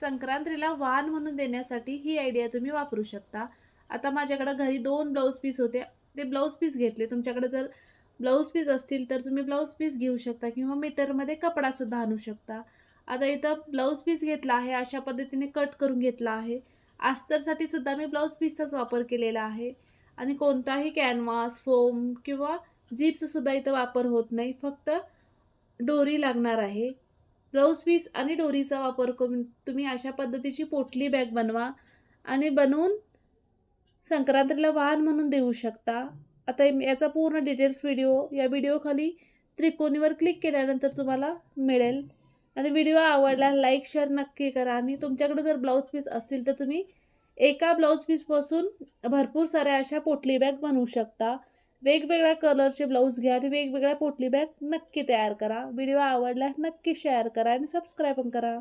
संक्रांतीला वाण म्हणून देण्यासाठी ही आयडिया तुम्ही वापरू शकता. आता माझ्याकडं घरी दोन ब्लाऊज पीस होते. ते ब्लाऊज पीस घेतले. तुमच्याकडे जर ब्लाऊज पीस असतील तर तुम्ही ब्लाऊज पीस घेऊ शकता किंवा मीटरमध्ये कपडासुद्धा आणू शकता. आता इथं ब्लाऊज पीस घेतला आहे. अशा पद्धतीने कट करून घेतला आहे. आस्तरसाठी सुद्धा मी ब्लाऊज पीसचाच वापर केलेला आहे. आणि कोणताही कॅनव्हास फोम किंवा जीपचंसुद्धा इथं वापर होत नाही. फक्त डोरी लागणार आहे. ब्लाऊज पीस आणि डोरीचा वापर करून तुम्ही अशा पद्धतीची पोटली बॅग बनवा आणि बनवून संक्रांतीला वाहन म्हणून देऊ शकता. आता याचा पूर्ण डिटेल्स व्हिडिओ या व्हिडिओखाली त्रिकोणीवर क्लिक केल्यानंतर तुम्हाला मिळेल. आणि व्हिडिओ आवडला लाईक शेअर नक्की करा. आणि तुमच्याकडे जर ब्लाऊज पीस असतील तर तुम्ही एका ब्लाऊज पीसपासून भरपूर साऱ्या अशा पोटली बॅग बनवू शकता. वेगवेगळ्या कलरचे ब्लाऊज घ्या आणि वेगवेगळ्या पोटली बॅग नक्की तयार करा. व्हिडिओ आवडल्यास नक्की शेअर करा आणि सबस्क्राईब पण करा.